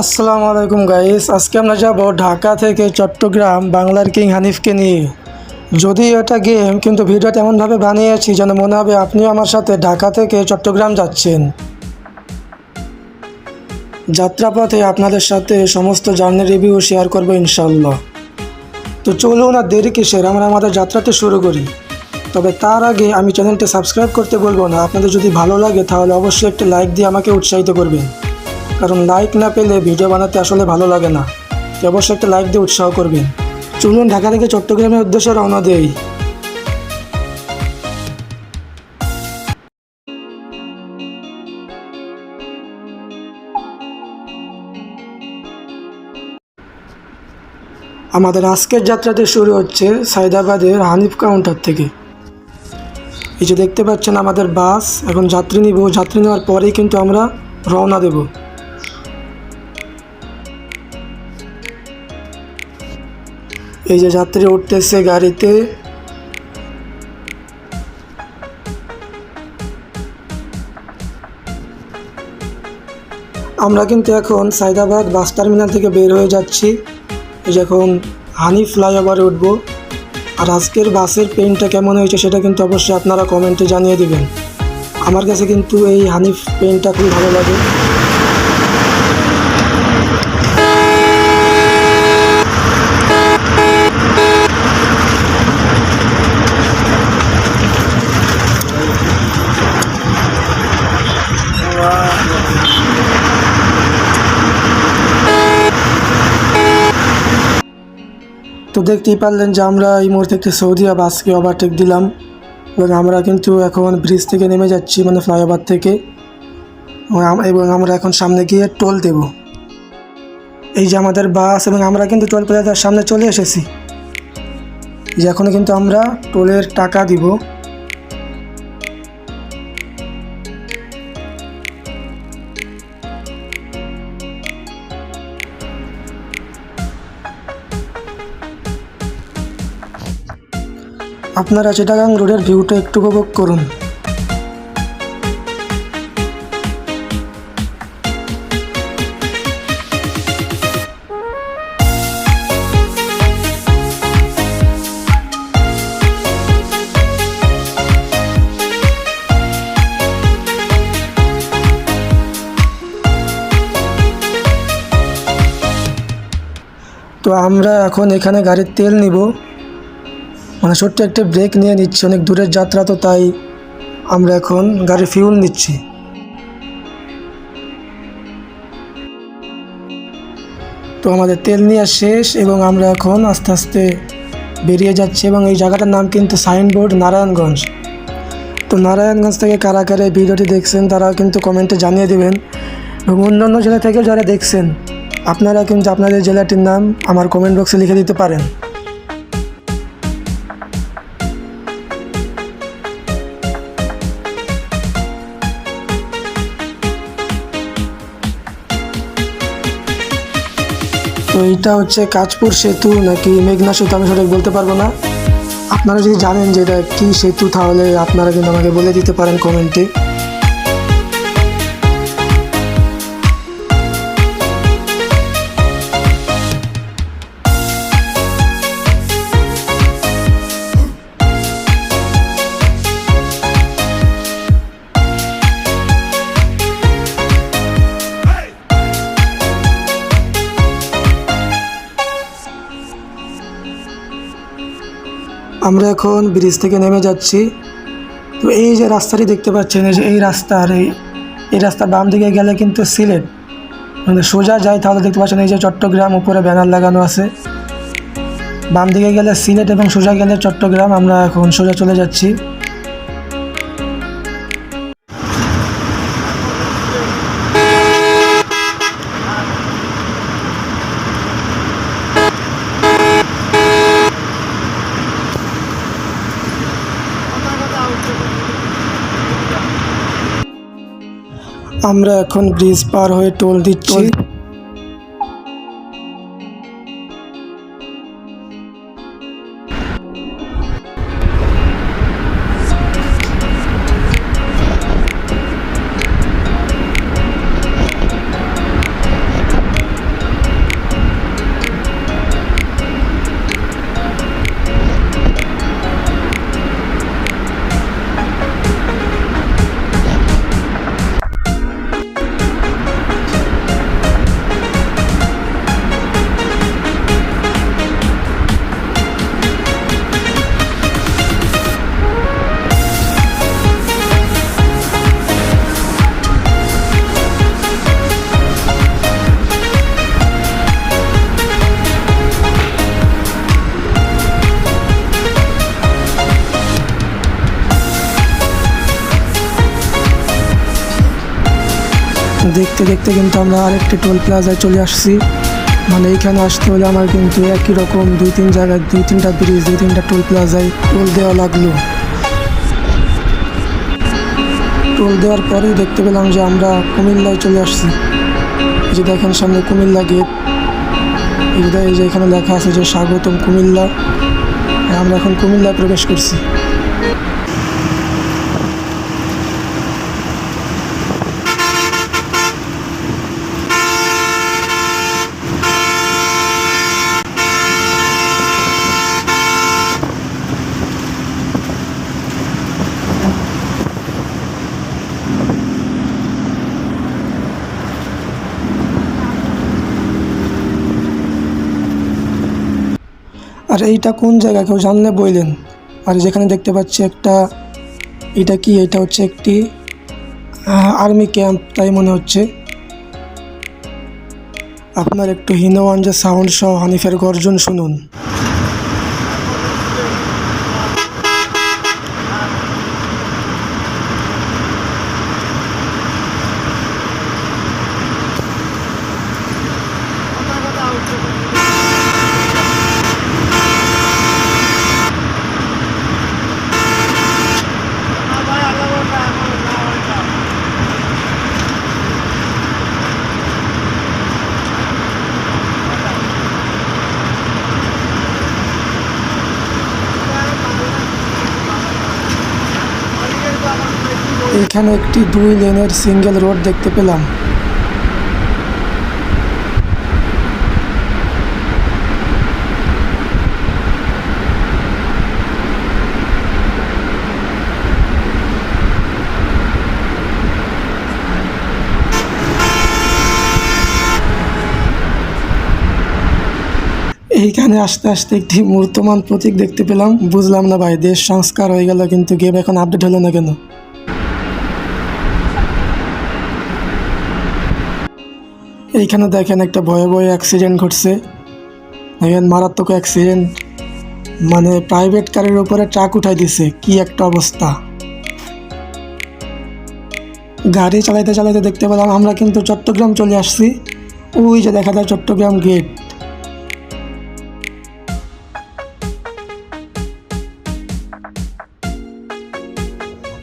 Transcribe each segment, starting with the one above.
আসসালামু আলাইকুম গাইস, আজকে আমরা যাব ঢাকা থেকে চট্টগ্রাম বাংলার কিং হানিফকে নিয়ে। যদি এটা গেম কিন্তু ভিডিওটা এমনভাবে বানিয়েছি যেন মনে হবে আপনিও আমার সাথে ঢাকা থেকে চট্টগ্রাম যাচ্ছেন। যাত্রাপথে আপনাদের সাথে সমস্ত জার্নি রিভিউ শেয়ার করব ইনশাল্লাহ তো চলুন আর দেরি কিসের, আমরা আমাদের যাত্রাতে শুরু করি। তবে তার আগে আমি চ্যানেলটি সাবস্ক্রাইব করতে বলব না, আপনাদের যদি ভালো লাগে তাহলে অবশ্যই একটি লাইক দিয়ে আমাকে উৎসাহিত করবেন। কারণ লাইক না পেলে ভিডিও বানাতে আসলে ভালো লাগে না। তো অবশ্যই একটা লাইক দিয়ে উৎসাহ করবেন। চলুন ঢাকা থেকে চট্টগ্রামের উদ্দেশ্যে রওনা দেই। আমাদের আজকের যাত্রাটি শুরু হচ্ছে সাইদাবাদের হানিফ কাউন্টার থেকে। এই যে দেখতে পাচ্ছেন আমাদের বাস এখন যাত্রী নিব। যাত্রী নেওয়ার পরেই কিন্তু আমরা রওনা দেব। এই যে যাত্রী উঠতেছে গাড়িতে। আমরা কিন্তু এখন সাইদাবাদ বাস টার্মিনাল থেকে বের হয়ে যাচ্ছি। এই যে এখন হানি ফ্লাইওভারে উঠবো। আর আজকের বাসের পেনটা কেমন হয়েছে সেটা কিন্তু অবশ্যই আপনারা কমেন্টে জানিয়ে দেবেন। আমার কাছে কিন্তু এই হানিফ পেনটা খুবই ভালো লাগে। দেখতেই পারলেন যে আমরা এই মুহূর্তে একটি সৌদিয়া বাসকে ওভারটেক দিলাম এবং আমরা কিন্তু এখন ব্রিজ থেকে নেমে যাচ্ছি মানে ফ্লাইওভার থেকে। এবং আমরা এখন সামনে গিয়ে টোল দেব। এই যে আমাদের বাস এবং আমরা কিন্তু টোল প্লাজার সামনে চলে এসেছি। যে এখনও কিন্তু আমরা টোলের টাকা দিব। আপনারা চিটাগাং রোডের ভিউটা একটু উপভোগ করুন। তো আমরা এখন এখানে গাড়ির তেল নিব। মানে ছোট্ট একটা ব্রেক নিয়ে নিচ্ছি, অনেক দূরের যাত্রা তো তাই আমরা এখন গাড়ির ফিউল নিচ্ছি। তো আমাদের তেল নেওয়া শেষ এবং আমরা এখন আস্তে আস্তে বেরিয়ে যাচ্ছি এবং এই জায়গাটার নাম কিন্তু সাইনবোর্ড নারায়ণগঞ্জ। তো নারায়ণগঞ্জ থেকে কারা কারা ভিডিওটি দেখছেন তারা কিন্তু কমেন্টে জানিয়ে দেবেন এবং অন্য অন্য জেলা থেকেও যারা দেখছেন, আপনারা কিন্তু আপনাদের জেলাটির নাম আমার কমেন্ট বক্সে লিখে দিতে পারেন। তো এটা হচ্ছে কাজপুর সেতু নাকি মেঘনা সেতু, আমি সঠিক বলতে পারব না? আপনারা যদি জানেন যে এটা কী সেতু, তাহলে আপনারা কিন্তু আমাকে বলে দিতে পারেন কমেন্টে। আমরা এখন ব্রিজ থেকে নেমে যাচ্ছি। তো এই যে রাস্তাটি দেখতে পাচ্ছেন, এই যে এই রাস্তার এই এই রাস্তা বাম দিকে গেলে কিন্তু সিলেট। মানে সোজা যায় তাহলে দেখতে পাচ্ছেন এই যে চট্টগ্রাম, উপরে ব্যানার লাগানো আছে। বাম দিকে গেলে সিলেট এবং সোজা গেলে চট্টগ্রাম, আমরা এখন সোজা চলে যাচ্ছি। আমরা এখন ব্রিজ পার হয়ে টোল দিচ্ছি। দেখতে দেখতে কিন্তু আমরা আরেকটি টোল প্লাজায় চলে আসছি। মানে এইখানে আসতে হলে আমার কিন্তু একই রকম দুই, তিন জায়গায় দুই, তিনটা ব্রিজ দুই, তিনটা টোল প্লাজায় টোল দেওয়া লাগল। টোল দেওয়ার পরেই দেখতে পেলাম যে আমরা কুমিল্লায় চলে আসছি। যে দেখেন সামনে কুমিল্লা গেট এই যে এখানে লেখা আছে যে স্বাগতম কুমিল্লা। আমরা এখন কুমিল্লায় প্রবেশ করছি। আর এইটা কোন জায়গা? কেউ জানলে বললেন আর যেখানে দেখতে পাচ্ছি একটা, এটা কি? এটা হচ্ছে একটি আর্মি ক্যাম্প, তাই মনে হচ্ছে। আপনার একটু হিনোয়ানজা সাউন্ড সহ হানিফের গর্জন শুনুন। এখানে একটি দুই লেনের সিঙ্গেল রোড দেখতে পেলাম। এইখানে আস্তে আস্তে একটি মূর্তমান প্রতীক দেখতে পেলাম। বুঝলাম না ভাই, দেশ সংস্কার হয়ে গেল, কিন্তু গেম এখন আপডেট হলো না কেন? এইখানে দেখেন একটা ভয়াবহ অ্যাক্সিডেন্ট ঘটছে। দেখেন মারাত্মক অ্যাক্সিডেন্ট মানে প্রাইভেট কারের উপরে ট্রাক উঠাই দিছে। কি একটা অবস্থা। গাড়ি চালাইতে চালাইতে দেখতে পেলাম আমরা কিন্তু চট্টগ্রাম চলে আসছি। ওই যে দেখা যায় চট্টগ্রাম গেট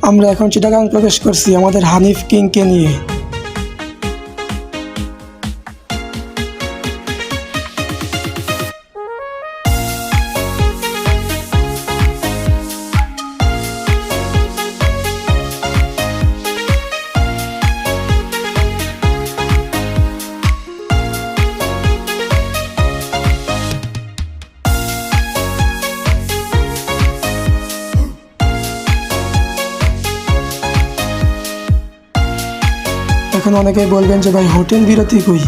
আমরা এখন চিটাগাং প্রবেশ করছি আমাদের হানিফ কিংকে নিয়ে। এখন অনেকেই বলবেন যে, ভাই, হোটেল বিরতি কই?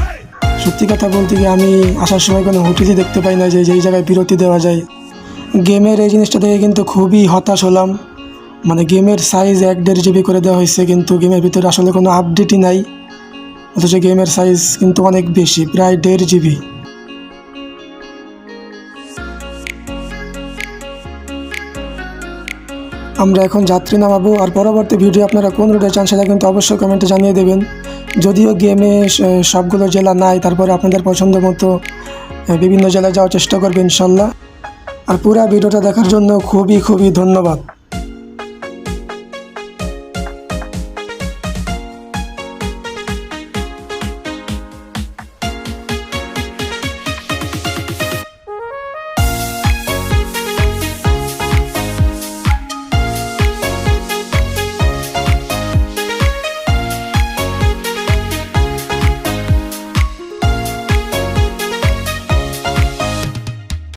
সত্যি কথা বলতে গিয়ে আমি আসার সময় কোনো হোটেলই দেখতে পাই না যে, যেই জায়গায় বিরতি দেওয়া যায়। গেমের এই জিনিসটা দেখে কিন্তু খুবই হতাশ হলাম। মানে গেমের সাইজ এক দেড় জিবি করে দেওয়া হয়েছে, কিন্তু গেমের ভিতরে আসলে কোনো আপডেটই নাই। অথচ গেমের সাইজ কিন্তু অনেক বেশি, প্রায় দেড় জিবি আমরা এখন যাত্রী নামাবো, আর পরবর্তী ভিডিও আপনারা কোন রুটে চান সেটা কিন্তু অবশ্যই কমেন্টে জানিয়ে দেবেন। যদিও গেমে সবগুলো জেলা নাই, তারপরে আপনাদের পছন্দ মতো বিভিন্ন জেলায় যাওয়ার চেষ্টা করবে ইনশাল্লাহ। আর পুরা ভিডিওটা দেখার জন্য খুবই খুবই ধন্যবাদ।